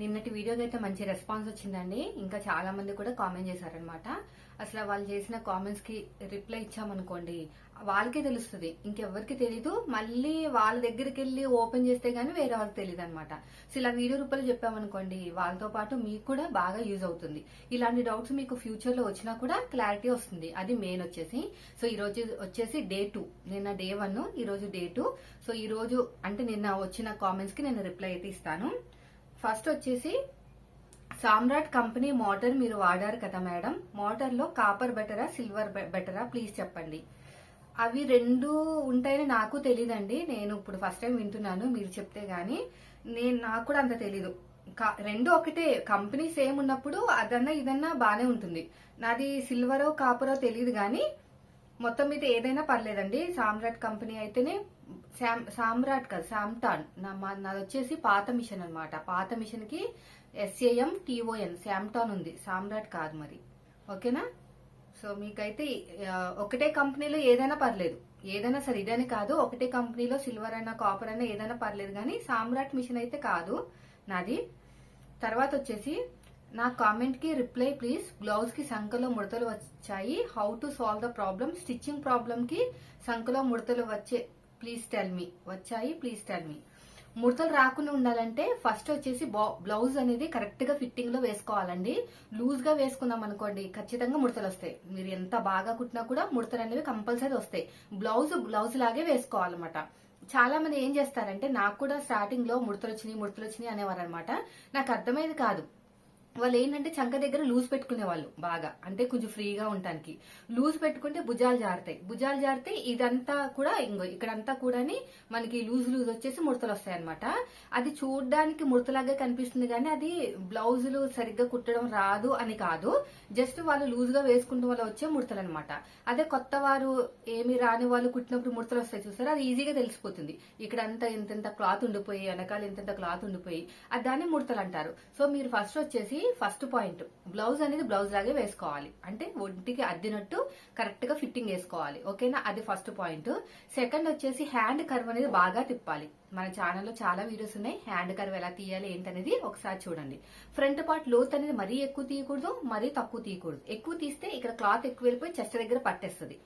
నిన్నటి వీడియోకి అయితే మంచి రెస్పాన్స్ వచ్చిందండి. ఇంకా చాలా మంది కూడా కామెంట్ చేశారనమాట అసలు వాళ్ళు చేసిన కామెంట్స్కి రిప్లై ఇచ్చామనుకోండి వాళ్ళకే తెలుస్తుంది. ఇంకెవ్వరికి తెలీదు. మళ్ళీ వాళ్ళ దగ్గరికి వెళ్ళి ఓపెన్ చేస్తే గానీ వేరే వాళ్ళకి తెలియదు అనమాట సో ఇలా వీడియో రూపాయలు చెప్పామనుకోండి వాళ్ళతో పాటు మీకు కూడా బాగా యూజ్ అవుతుంది. ఇలాంటి డౌట్స్ మీకు ఫ్యూచర్లో వచ్చినా కూడా క్లారిటీ వస్తుంది. అది మెయిన్ వచ్చేసి. సో ఈ రోజు వచ్చేసి డే టూ నిన్న డే వన్ ఈ రోజు డే టూ సో ఈ రోజు అంటే నిన్న వచ్చిన కామెంట్స్కి నేను రిప్లై అయితే ఇస్తాను. ఫస్ట్ వచ్చేసి సామ్రాట్ కంపెనీ మోటార్ మీరు వాడారు కదా మేడం. మోటార్లో కాపర్ బెటరా సిల్వర్ బెటరా? ప్లీజ్ చెప్పండి. అవి రెండు ఉంటాయని నాకు తెలియదండి నేను ఇప్పుడు ఫస్ట్ టైం వింటున్నాను మీరు చెప్తే గానీ. నేను నాకు కూడా అంత తెలీదు. కా- రెండు ఒకటే. కంపెనీ సేమ్ ఉన్నప్పుడు అదన్నా ఇదన్నా బానే ఉంటుంది. నాది సిల్వరో కాపరో తెలియదు కానీ మొత్తం మీద ఏదైనా పర్లేదండి. సామ్రాట్ కంపెనీ అయితేనే శామ్ సామ్రాట్ కాదు శామ్టాన్. నా మా- నాది వచ్చేసి పాత మిషన్ అనమాట పాత మిషన్కి ఎస్ఏఎం టీఓఎన్ శామ్టాన్ ఉంది. సామ్రాట్ కాదు మరి. ఓకేనా? సో మీకైతే ఒకటే కంపెనీలో ఏదైనా పర్లేదు. ఏదైనా సరే ఇదని కాదు ఒకటే కంపెనీలో సిల్వర్ అయినా కాపర్ అయినా ఏదైనా పర్లేదు కానీ సామ్రాట్ మిషన్ అయితే కాదు నాది. తర్వాత వచ్చేసి నా కామెంట్కి రిప్లై ప్లీజ్. బ్లౌజ్కి సంఖలో ముడతలు వచ్చాయి. How to solve the problem? Stitching ప్రాబ్లమ్కి సంఖలో ముడతలు వచ్చే ప్లీజ్ టెల్ మీ వచ్చాయి ప్లీజ్ టెల్ మీ ముడతలు రాకుండా ఉండాలంటే ఫస్ట్ వచ్చేసి బ్లౌజ్ అనేది కరెక్ట్గా ఫిట్టింగ్లో వేసుకోవాలండి. లూజ్గా వేసుకున్నాం అనుకోండి ఖచ్చితంగా ముడతలు వస్తాయి. మీరు ఎంత బాగా కుట్టినా కూడా ముడతలు అనేవి కంపల్సరీ వస్తాయి. బ్లౌజ్ బ్లౌజ్ లాగే వేసుకోవాలన్నమాట. చాలా మంది ఏం చేస్తారంటే నాకు కూడా స్టార్టింగ్లో ముడతలు వచ్చినాయి ముడతలు వచ్చినాయి అనేవారు అనమాట నాకు అర్థమయ్యేది కాదు. వాళ్ళు ఏంటంటే చంక దగ్గర లూజ్ పెట్టుకునే వాళ్ళు బాగా. అంటే కొంచెం ఫ్రీగా ఉండటానికి. లూజ్ పెట్టుకుంటే భుజాలు జారుతాయి. భుజాలు జారితే ఇదంతా కూడా ఇంకో ఇక్కడంతా కూడాని మనకి లూజ్ లూజ్ వచ్చేసి ముడతలు వస్తాయి అనమాట అది చూడడానికి ముడతలాగే కనిపిస్తుంది కానీ అది బ్లౌజులు సరిగ్గా కుట్టడం రాదు అని కాదు. జస్ట్ వాళ్ళు లూజ్గా వేసుకుంటూ వల్ల వచ్చే ముడతలు అనమాట అదే కొత్త వారు ఏమి రాని వాళ్ళు కుట్టినప్పుడు ముడతలు వస్తాయి చూసారా? అది ఈజీగా తెలిసిపోతుంది. ఇక్కడ అంతా ఇంతంత క్లాత్ ఉండిపోయి వెనకాల ఇంతంత క్లాత్ ఉండిపోయి అది దాన్ని ముడతలు అంటారు సో మీరు ఫస్ట్ వచ్చేసి ఫస్ట్ పాయింట్ బ్లౌజ్ అనేది బ్లౌజ్ లాగే వేసుకోవాలి. అంటే ఒంటికి అద్దినట్టు కరెక్ట్గా ఫిట్టింగ్ వేసుకోవాలి. ఓకేనా? అది ఫస్ట్ పాయింట్ సెకండ్ వచ్చేసి హ్యాండ్ కర్వ్ అనేది బాగా తిప్పాలి. మన ఛానల్లో చాలా వీడియోస్ ఉన్నాయి. హ్యాండ్ కర్వ్ ఎలా తీయాలి ఏంటనేది ఒకసారి చూడండి. ఫ్రంట్ పార్ట్ లోత్ అనేది మరీ ఎక్కువ తీయకూడదు మరీ తక్కువ తీయకూడదు. ఎక్కువ తీస్తే ఇక్కడ క్లాత్ ఎక్కువ వెళ్ళిపోయి చెస్ట్ దగ్గర పట్టేస్తుంది.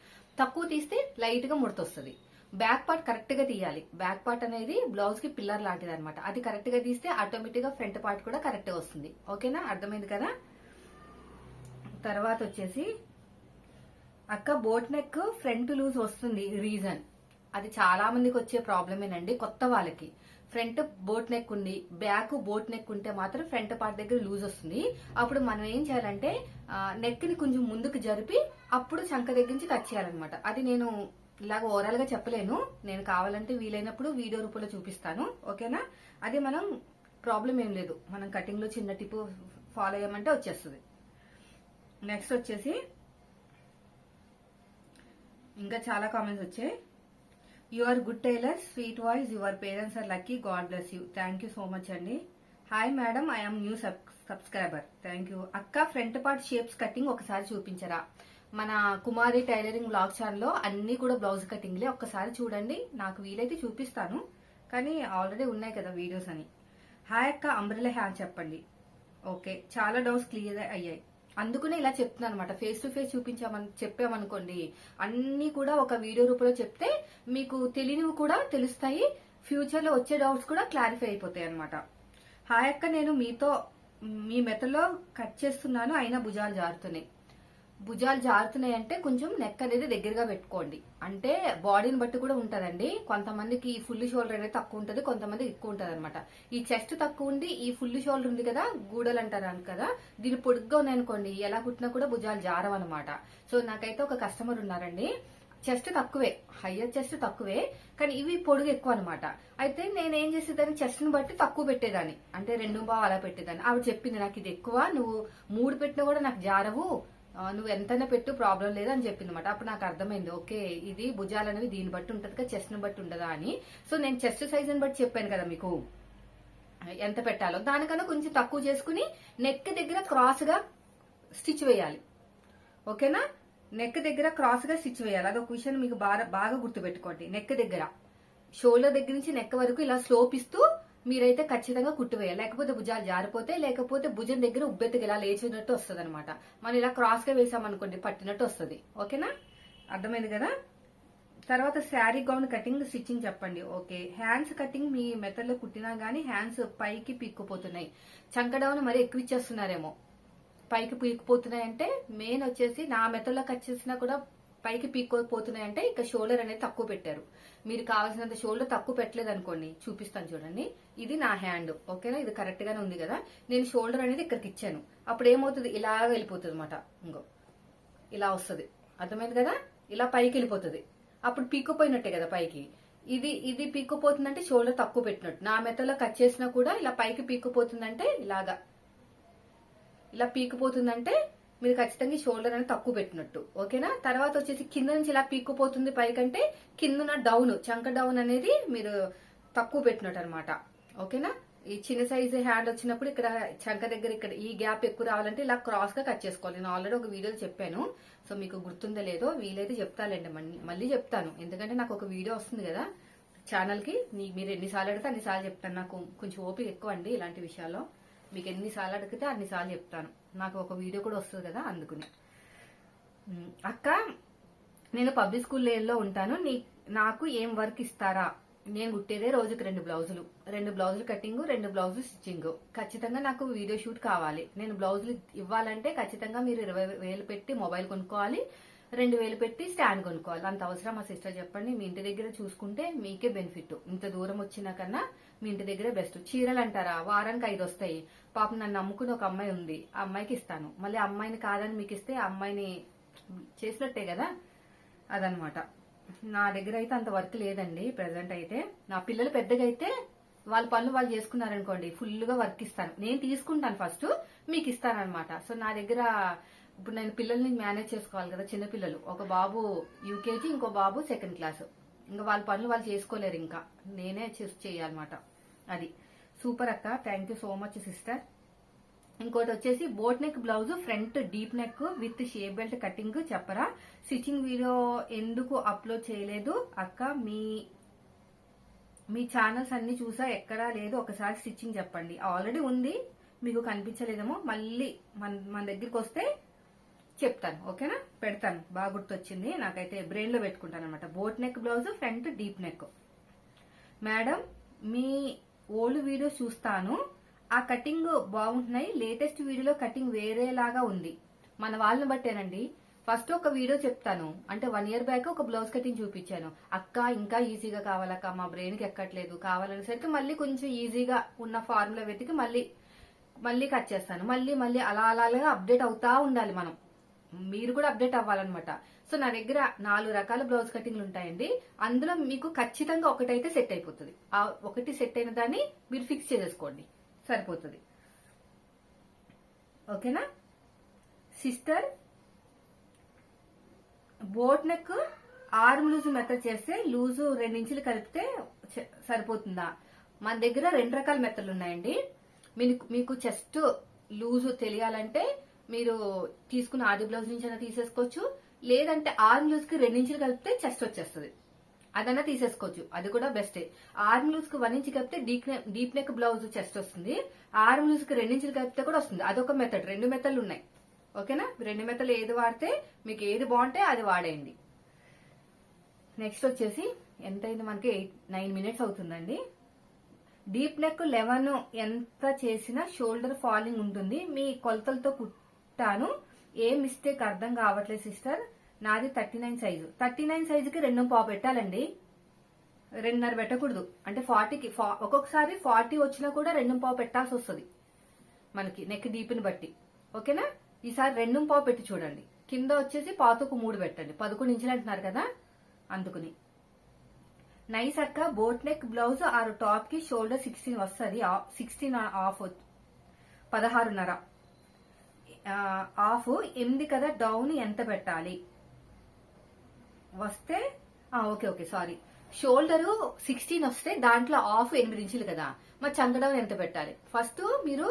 తక్కువ తీస్తే లైట్గా ముడతొస్తుంది. బ్యాక్ పార్ట్ కరెక్ట్గా తీయాలి. బ్యాక్ పార్ట్ అనేది బ్లౌజ్కి పిల్లర్ లాంటిది అనమాట అది కరెక్ట్గా తీస్తే ఆటోమేటిక్గా ఫ్రంట్ పార్ట్ కూడా కరెక్ట్ వస్తుంది. ఓకేనా? అర్థమైంది కదా? తర్వాత వచ్చేసి అక్క బోట్ నెక్ ఫ్రంట్ లూజ్ వస్తుంది రీజన్. అది చాలా మందికి వచ్చే ప్రాబ్లమేనండి కొత్త వాళ్ళకి. ఫ్రంట్ బోట్ నెక్ ఉంది బ్యాక్ బోట్ నెక్ ఉంటే మాత్రం ఫ్రంట్ పార్ట్ దగ్గర లూజ్ వస్తుంది. అప్పుడు మనం ఏం చేయాలంటే నెక్ని కొంచెం ముందుకు జరిపి అప్పుడు చంక దగ్గర నుంచి కట్ చేయాలన్నమాట. అది నేను ఇలాగ ఓవరాల్గా చెప్పలేను. నేను కావాలంటే వీలైనప్పుడు వీడియో రూపంలో చూపిస్తాను. ఓకేనా? అది మనం ప్రాబ్లం ఏం లేదు. మనం కటింగ్లో చిన్న టిప్ ఫాలో అయ్యామంటే వచ్చేస్తుంది. నెక్స్ట్ వచ్చేసి ఇంకా చాలా కామెంట్స్ వచ్చాయి. You are good tailor sweet voice your parents are lucky God bless you thank you so much అండి hi madam I'm new subscriber thank you అక్క ఫ్రంట్ పార్ట్ షేప్స్ కటింగ్ ఒకసారి చూపించరా? మన కుమారి టైలరింగ్ బ్లాగ్ ఛానల్లో అన్ని కూడా blouse కటింగ్లే. ఒక్కసారి చూడండి నాకు వీలైతే చూపిస్తాను. కానీ ఆల్రెడీ ఉన్నాయి కదా వీడియోస్ అని. హాయ్ అక్క అంబ్రెలా హ్యాండ్ చెప్పండి. ఓకే చాలా డౌట్స్ క్లియర్ అయ్యాయి. అందుకనే ఇలా చెప్తున్నాను అనమాట ఫేస్ టు ఫేస్ చూపించామని చెప్పామనుకోండి అన్ని కూడా ఒక వీడియో రూపంలో చెప్తే మీకు తెలియనివి కూడా తెలుస్తాయి. ఫ్యూచర్లో వచ్చే డౌట్స్ కూడా క్లారిఫై అయిపోతాయి అనమాట హాయ్ అక్క నేను మీతో మీ మెతలో కట్ చేస్తున్నాను అయినా భుజాలు జారుతున్నాయి. భుజాలు జారుతున్నాయి అంటే కొంచెం నెక్ అనేది దగ్గరగా పెట్టుకోండి. అంటే బాడీని బట్టి కూడా ఉంటదండి. కొంతమందికి ఈ ఫుల్ షోల్డర్ అనేది తక్కువ ఉంటుంది కొంతమంది ఎక్కువ ఉంటది అనమాట ఈ చెస్ట్ తక్కువ ఉండి ఈ ఫుల్ షోల్డర్ ఉంది కదా గూడలు అంటారు కదా దీని పొడుగ్గా ఉన్నాయనుకోండి ఎలా కుట్టినా కూడా భుజాలు జారవన్నమాట. సో నాకైతే ఒక కస్టమర్ ఉన్నారండి. చెస్ట్ తక్కువే హయ్యర్ చెస్ట్ తక్కువే కానీ ఇవి పొడుగు ఎక్కువ అనమాట అయితే నేను ఏం చేసేదాన్ని? చెస్ట్ను బట్టి తక్కువ పెట్టేదాన్ని. అంటే రెండు బావ అలా పెట్టేదాన్ని. ఆవిడ చెప్పింది నాకు ఇది ఎక్కువ నువ్వు మూడు పెట్టినా కూడా నాకు జారవు నువ్వు ఎంతైనా పెట్టు ప్రాబ్లం లేదు అని చెప్పింది అనమాట అప్పుడు నాకు అర్థమైంది ఓకే ఇది భుజాలు అనేవి దీన్ని బట్టి ఉంటుంది కదా చెస్ట్ని బట్టి ఉండదా అని. సో నేను చెస్ట్ సైజ్ని బట్టి చెప్పాను కదా మీకు. ఎంత పెట్టాలో. దానికన్నా కొంచెం తక్కువ చేసుకుని నెక్ దగ్గర క్రాస్గా స్టిచ్ వేయాలి. ఓకేనా? నెక్ దగ్గర క్రాస్గా స్టిచ్ వేయాలి. అదొక విషయం మీకు బాగా బాగా గుర్తుపెట్టుకోండి. నెక్ దగ్గర. షోల్డర్ దగ్గర నుంచి నెక్ వరకు ఇలా స్లోప్ ఇస్తూ మీరైతే ఖచ్చితంగా కుట్టు వేయాలి లేకపోతే భుజాలు జారిపోతే లేకపోతే భుజం దగ్గర ఉబ్బెత్తుగా ఇలా లేచినట్టు వస్తుంది అనమాట మనం ఇలా క్రాస్గా వేసామనుకోండి పట్టినట్టు వస్తుంది. ఓకేనా? అర్థమైంది కదా? తర్వాత శారీ గౌన్ కటింగ్ స్టిచ్చింగ్ చెప్పండి. ఓకే. హ్యాండ్స్ కటింగ్ మీ మెథడ్లో కుట్టినా గానీ హ్యాండ్స్ పైకి పీక్కుపోతున్నాయి. చంక డౌన్ మరి ఎక్కువ ఇచ్చేస్తున్నారేమో. పైకి పీక్కుపోతున్నాయి అంటే మెయిన్ వచ్చేసి నా మెథడ్లో కట్ చేసినా కూడా పైకి పీక్కోపోతున్నాయి అంటే ఇక షోల్డర్ అనేది తక్కువ పెట్టారు. మీరు కావాల్సినంత షోల్డర్ తక్కువ పెట్టలేదు అనుకోండి చూపిస్తాను చూడండి. ఇది నా హ్యాండ్ ఓకేనా? ఇది కరెక్ట్ గానే ఉంది కదా? నేను షోల్డర్ అనేది ఇక్కడికి ఇచ్చాను. అప్పుడు ఏమవుతుంది? ఇలా వెళ్ళిపోతుంది అనమాట ఇంకో. ఇలా వస్తుంది. అర్థమైంది కదా? ఇలా పైకి వెళ్ళిపోతుంది. అప్పుడు పీక్కుపోయినట్టే కదా పైకి. ఇది ఇది పీక్కుపోతుందంటే షోల్డర్ తక్కువ పెట్టినట్టు. నా మెత్తలో కట్ చేసినా కూడా ఇలా పైకి పీక్కుపోతుందంటే ఇలాగా. ఇలా పీక్కుపోతుందంటే మీరు ఖచ్చితంగా షోల్డర్ అనేది తక్కువ పెట్టినట్టు. ఓకేనా? తర్వాత వచ్చేసి కింద నుంచి ఇలా పీక్కుపోతుంది పైకంటే కింద డౌన్ చంక డౌన్ అనేది మీరు తక్కువ పెట్టినట్టు అనమాట ఓకేనా? ఈ చిన్న సైజు హ్యాండ్ వచ్చినప్పుడు ఇక్కడ చంక దగ్గర ఇక్కడ ఈ గ్యాప్ ఎక్కువ రావాలంటే ఇలా క్రాస్గా కట్ చేసుకోవాలి. నేను ఆల్రెడీ ఒక వీడియో చెప్పాను. సో మీకు గుర్తుందో లేదో వీలైతే చెప్తాలండి మళ్ళీ చెప్తాను. ఎందుకంటే నాకు ఒక వీడియో వస్తుంది కదా. ఛానల్కి మీరు ఎన్నిసార్లు అడిగితే అన్నిసార్లు చెప్తాను. నాకు కొంచెం ఓపిక ఎక్కువ అండి ఇలాంటి విషయాల్లో. మీకు ఎన్నిసార్లు అడిగితే అన్నిసార్లు చెప్తాను. నాకు ఒక వీడియో కూడా వస్తుంది కదా అందుకుని. అక్క నేను పబ్లిక్ స్కూల్లో ఉంటాను. నీ నాకు ఏం వర్క్ ఇస్తారా? నేను కుట్టేదే రోజుకి రెండు బ్లౌజులు. రెండు బ్లౌజులు కటింగ్ రెండు బ్లౌజులు స్టిచ్చింగ్ ఖచ్చితంగా నాకు వీడియో షూట్ కావాలి. నేను బ్లౌజులు ఇవ్వాలంటే ఖచ్చితంగా మీరు ఇరవై వేలు పెట్టి మొబైల్ కొనుక్కోవాలి. రెండు వేలు పెట్టి స్టాండ్ కొనుక్కోవాలి. అంత అవసరం మా సిస్టర్ చెప్పండి. మీ ఇంటి దగ్గర చూసుకుంటే మీకే బెనిఫిట్. ఇంత దూరం వచ్చినా కన్నా మీ ఇంటి దగ్గరే బెస్ట్ చీరలు అంటారా వారానికి ఐదు వస్తాయి. పాపం నన్ను నమ్ముకుని ఒక అమ్మాయి ఉంది. ఆ అమ్మాయికి ఇస్తాను. మళ్ళీ అమ్మాయిని కాదని మీకు ఇస్తే ఆ అమ్మాయిని చేసినట్టే కదా? అదనమాట నా దగ్గర అయితే అంత వర్క్ లేదండి ప్రజెంట్ అయితే. నా పిల్లలు పెద్దగా అయితే వాళ్ళ పనులు వాళ్ళు చేసుకున్నారనుకోండి ఫుల్గా వర్క్ ఇస్తాను. నేను తీసుకుంటాను ఫస్ట్ మీకు ఇస్తానమాట సో నా దగ్గర ఇప్పుడు నేను పిల్లల్ని మేనేజ్ చేసుకోవాలి కదా చిన్న పిల్లలు. ఒక బాబు యూకేజీ ఇంకో బాబు సెకండ్ క్లాస్ ఇంకా వాళ్ళ పనులు వాళ్ళు చేసుకోలేరు ఇంకా. నేనే చేయాలన్నమాట. అది. సూపర్ అక్క. Thank you so much sister ఇంకోటి వచ్చేసి boat neck blouse front deep neck with shape belt cutting చెప్పరా. స్టిచ్చింగ్ వీడియో ఎందుకు అప్లోడ్ చేయలేదు? అక్క మీ మీ ఛానల్స్ అన్ని చూసా ఎక్కడా లేదు. ఒకసారి స్టిచ్చింగ్ చెప్పండి. ఆల్రెడీ ఉంది. మీకు కనిపించలేదేమో. మళ్ళీ మన మన దగ్గరికి వస్తే చెప్తాను. ఓకేనా? పెడతాను. బాగా గుర్తొచ్చింది. నాకైతే బ్రెయిన్లో పెట్టుకుంటాను అనమాట boat neck blouse front deep neck. Madam మీ ఓల్డ్ వీడియో చూస్తాను. ఆ కటింగ్ బాగుంటున్నాయి. లేటెస్ట్ వీడియోలో కటింగ్ వేరేలాగా ఉంది. మన వాళ్ళని బట్టేనండి. ఫస్ట్ ఒక వీడియో చెప్తాను. అంటే వన్ ఇయర్ బ్యాక్ ఒక బ్లౌజ్ కటింగ్ చూపించాను. అక్క ఇంకా ఈజీగా కావాలక్క మా బ్రెయిన్కి ఎక్కట్లేదు. కావాలనేసరికి మళ్ళీ కొంచెం ఈజీగా ఉన్న ఫార్ములా వెతికి మళ్ళీ మళ్ళీ కట్ చేస్తాను. మళ్ళీ మళ్ళీ అలా అలా అలాగా అప్డేట్ అవుతా ఉండాలి మనం. మీరు కూడా అప్డేట్ అవ్వాలన్నమాట. సో నా దగ్గర నాలుగు రకాల బ్లౌజ్ కటింగ్లు ఉంటాయండి. అందులో మీకు ఖచ్చితంగా ఒకటైతే సెట్ అయిపోతుంది. ఆ ఒకటి సెట్ అయిన దాన్ని మీరు ఫిక్స్ చేసేసుకోండి. సరిపోతుంది. ఓకేనా? Sister boat neck arm loose method చేస్తే లూజు రెండించులు కలిపితే సరిపోతుందా? మన దగ్గర రెండు రకాల మెథడ్లు ఉన్నాయండి. మీకు మీకు చెస్ట్ లూజు తెలియాలంటే మీరు తీసుకున్న ఆది బ్లౌజ్ నుంచి అయినా తీసేసుకోవచ్చు. లేదంటే ఆర్మ్ లూజ్కి రెండించులు కలిపితే చెస్ట్ వచ్చేస్తుంది. అదన్నా తీసేసుకోవచ్చు. అది కూడా బెస్టే ఆర్మ్ లూజ్కు one inch కప్పితే deep neck deep neck blouse chest వస్తుంది. ఆర్మ్ లూజ్కి రెండించులు కప్పితే కూడా వస్తుంది. అదొక మెథడ్ రెండు మెథడ్లు ఉన్నాయి. ఓకేనా రెండు మెథడ్లు ఏది వాడితే మీకు ఏది బాగుంటే అది వాడేయండి. నెక్స్ట్ వచ్చేసి ఎంతైంది మనకి? ఎయిట్ నైన్ మినిట్స్ అవుతుందండి. డీప్ నెక్ లెవెన్ ఎంత చేసినా షోల్డర్ ఫాలింగ్ ఉంటుంది. మీ కొలతలతో కుట్టాను. ఏ మిస్టేక్ అర్థం కావట్లేదు సిస్టర్ నాది thirty nine size. Thirty nine సైజుకి రెండు పావు పెట్టాలండి. రెండున్నర పెట్టకూడదు. అంటే ఫార్టీకి ఒక్కొక్కసారి ఫార్టీ వచ్చినా కూడా రెండు పావు పెట్టాల్సి వస్తుంది. మనకి నెక్ డీప్ని బట్టి. ఓకేనా? ఈసారి రెండు పావు పెట్టి చూడండి. కింద వచ్చేసి పాతకు మూడు పెట్టండి. పదకొండు ఇంచులు అంటున్నారు కదా? అందుకుని. నైస్ అక్క బోట్ నెక్ బ్లౌజ్ ఆరు టాప్కి షోల్డర్ సిక్స్టీన్ వస్తుంది. సిక్స్టీన్ ఆఫ్ పదహారున్నర. ఆఫ్ ఎనిమిది కదా? డౌన్ ఎంత పెట్టాలి? వస్తే ఆ, okay okay sorry. Shoulder sixteen వస్తే దాంట్లో ఆఫ్ ఎనిమిది ఇంచులు కదా. మరి చందడం ఎంత పెట్టాలి? ఫస్ట్ మీరు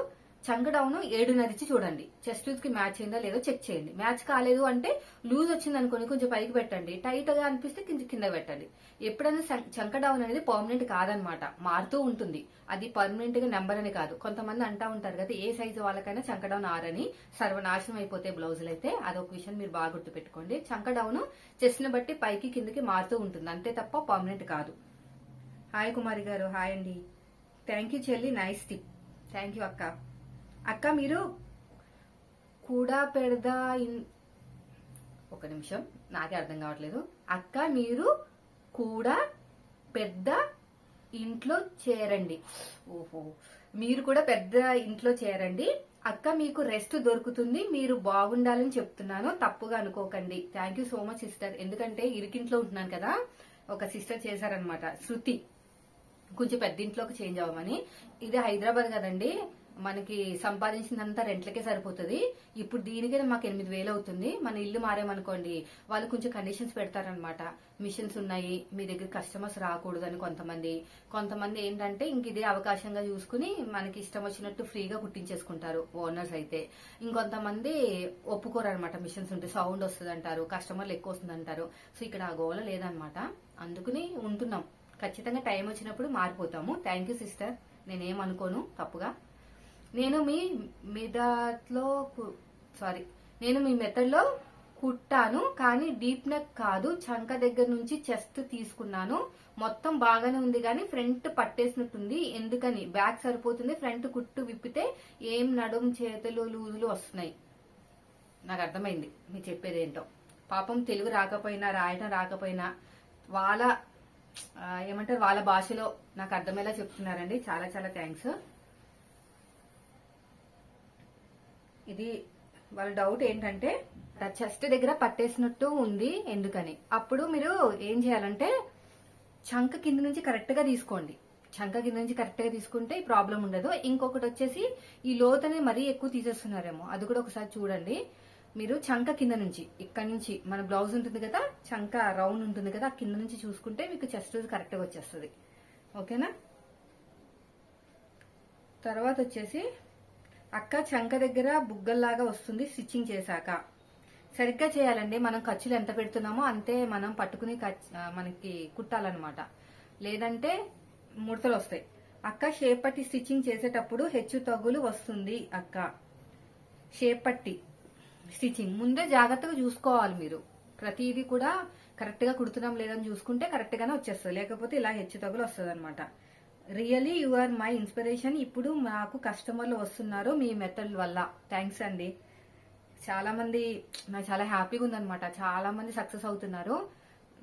చంకడౌను ఏడున్నరిచి చూడండి. చెస్ట్ లూజ్కి మ్యాచ్ అయిందా లేదో చెక్ చేయండి. మ్యాచ్ కాలేదు అంటే లూజ్ వచ్చింది అనుకోని కొంచెం పైకి పెట్టండి. టైట్గా అనిపిస్తే కొంచెం కింద పెట్టండి. ఎప్పుడైనా చంకడౌన్ అనేది పర్మనెంట్ కాదనమాట. మారుతూ ఉంటుంది. అది పర్మనెంట్గా నెంబర్ అని కాదు. కొంతమంది అంటా ఉంటారు కదా ఏ సైజు వాళ్ళకైనా చంకడౌన్ ఆరని సర్వనాశనం అయిపోతే బ్లౌజులు అయితే అదొక విషయం మీరు బాగా గుర్తుపెట్టుకోండి. పెట్టుకోండి చెస్ట్ని బట్టి పైకి కిందకి మారుతూ ఉంటుంది. అంతే తప్ప పర్మనెంట్ కాదు. హాయ్ కుమారి గారు. హాయ్ అండి. థ్యాంక్ యూ చెల్లి. Nice tip. థ్యాంక్ యూ అక్క. అక్క మీరు కూడా పెడదా ఇన్ ఒక నిమిషం నాకే అర్థం కావట్లేదు. అక్క మీరు కూడా పెద్ద ఇంట్లో చేరండి. ఓహో మీరు కూడా పెద్ద ఇంట్లో చేరండి. అక్క మీకు రెస్ట్ దొరుకుతుంది మీరు బాగుండాలని చెప్తున్నాను. తప్పుగా అనుకోకండి. Thank you so much sister ఎందుకంటే ఇరికింట్లో ఉంటున్నాను కదా ఒక సిస్టర్ చేశారనమాట శృతి. కొంచెం పెద్ద ఇంట్లోకి చేంజ్ అవ్వమని. ఇది హైదరాబాద్ కదండి. మనకి సంపాదించినంత రెంట్లకే సరిపోతుంది. ఇప్పుడు దీనికే మాకు ఎనిమిది వేలు అవుతుంది. మన ఇల్లు మారేమనుకోండి వాళ్ళు కొంచెం కండిషన్స్ పెడతారనమాట మిషన్స్ ఉన్నాయి మీ దగ్గర కస్టమర్స్ రాకూడదని కొంతమంది. కొంతమంది ఏంటంటే ఇంక ఇదే అవకాశంగా చూసుకుని మనకి ఇష్టం వచ్చినట్టు ఫ్రీగా కుట్టించేసుకుంటారు ఓనర్స్ అయితే. ఇంకొంతమంది ఒప్పుకోరు అనమాట మిషన్స్ ఉంటే. సౌండ్ వస్తుంది అంటారు కస్టమర్లు ఎక్కువ వస్తుంది అంటారు సో ఇక్కడ ఆ గోల లేదనమాట అందుకని ఉంటున్నాం. ఖచ్చితంగా టైం వచ్చినప్పుడు మారిపోతాము. థ్యాంక్ యూ సిస్టర్ నేనేం అనుకోను తప్పుగా? నేను మీ మెదట్లో సారీ నేను మీ మెథడ్లో కుట్టాను కానీ డీప్ నెక్ కాదు. చంక దగ్గర నుంచి చెస్ట్ తీసుకున్నాను. మొత్తం బాగానే ఉంది కానీ ఫ్రంట్ పట్టేసినట్టుంది. ఎందుకని? బ్యాక్ సరిపోతుంది. ఫ్రంట్ కుట్టు విప్పితే ఏం నడుం చేతులు లూజులు వస్తున్నాయి. నాకు అర్థమైంది. మీరు చెప్పేది ఏంటో పాపం తెలుగు రాకపోయినా రాయటం రాకపోయినా వాళ్ళ ఏమంటారు? వాళ్ళ భాషలో నాకు అర్థమయ్యేలా చెప్తున్నారండి. చాలా చాలా థ్యాంక్స్. ఇది వాళ్ళ డౌట్ ఏంటంటే చెస్ట్ దగ్గర పట్టేసినట్టు ఉంది ఎందుకని. అప్పుడు మీరు ఏం చేయాలంటే చంక కింద నుంచి కరెక్ట్గా తీసుకోండి. చంక కింద నుంచి కరెక్ట్గా తీసుకుంటే ఈ ప్రాబ్లం ఉండదు. ఇంకొకటి వచ్చేసి ఈ లోతని మరీ ఎక్కువ తీసేస్తున్నారేమో. అది కూడా ఒకసారి చూడండి. మీరు చంక కింద నుంచి ఇక్కడ నుంచి మన బ్లౌజ్ ఉంటుంది కదా చంక రౌండ్ ఉంటుంది కదా ఆ కింద నుంచి చూసుకుంటే మీకు చెస్ట్ కరెక్ట్గా వచ్చేస్తుంది. ఓకేనా? తర్వాత వచ్చేసి అక్క చంక దగ్గర బుగ్గల్లాగా వస్తుంది స్టిచ్చింగ్ చేశాక. సరిగ్గా చేయాలండి మనం ఖర్చులు ఎంత పెడుతున్నామో అంతే మనం పట్టుకుని మనకి కుట్టాలన్నమాట. లేదంటే ముడతలు వస్తాయి. అక్క షేప్ పట్టి స్టిచ్చింగ్ చేసేటప్పుడు హెచ్చు తగ్గులు వస్తుంది అక్క. షేప్ పట్టి స్టిచ్చింగ్. ముందే జాగ్రత్తగా చూసుకోవాలి మీరు. ప్రతిదీ కూడా కరెక్ట్గా కుడుతున్నాం లేదని చూసుకుంటే కరెక్ట్ గానే వచ్చేస్తుంది. లేకపోతే ఇలా హెచ్చు తగ్గులు వస్తుంది అనమాట really you are my inspiration ఇప్పుడు మాకు కస్టమర్లు వస్తున్నారు మీ మెథడ్ వల్ల. థ్యాంక్స్ అండి. చాలా మంది నాకు చాలా హ్యాపీగా ఉందన్నమాట. చాలా మంది సక్సెస్ అవుతున్నారు.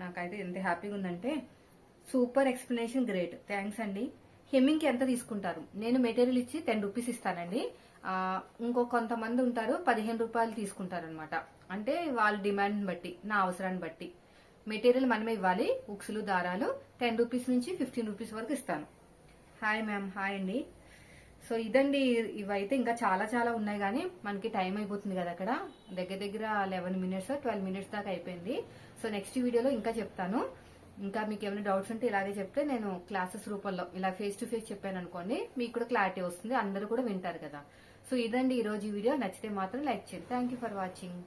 నాకైతే ఎంత హ్యాపీగా ఉందంటే సూపర్ ఎక్స్ప్లెనేషన్ గ్రేట్. థ్యాంక్స్ అండి. హెమ్మింగ్కి ఎంత తీసుకుంటారు? నేను మెటీరియల్ ఇచ్చి టెన్ రూపీస్ ఇస్తానండి. ఇంకో కొంతమంది ఉంటారు పదిహేను రూపాయలు తీసుకుంటారనమాట అంటే వాళ్ళ డిమాండ్ని బట్టి నా అవసరాన్ని బట్టి. మెటీరియల్ మనమే ఇవ్వాలి. ఉక్సులు దారాలు టెన్ రూపీస్ నుంచి ఫిఫ్టీన్ రూపీస్ వరకు ఇస్తాను. హాయ్ మ్యామ్ హాయ్ అండి. సో ఇదండి ఇవైతే ఇంకా చాలా చాలా ఉన్నాయి కానీ మనకి టైం అయిపోతుంది కదా అక్కడ. దగ్గర దగ్గర లెవెన్ మినిట్స్ ట్వెల్వ్ మినిట్స్ దాకా అయిపోయింది. సో నెక్స్ట్ వీడియోలో ఇంకా చెప్తాను. ఇంకా మీకు ఏమైనా డౌట్స్ ఉంటే ఇలాగే చెప్తే నేను క్లాసెస్ రూపంలో ఇలా ఫేస్ టు ఫేస్ చెప్పాను అనుకోండి మీకు కూడా క్లారిటీ వస్తుంది అందరూ కూడా వింటారు కదా. సో ఇదండి ఈ రోజు వీడియో. నచ్చితే మాత్రం లైక్ చేయండి. Thank you for watching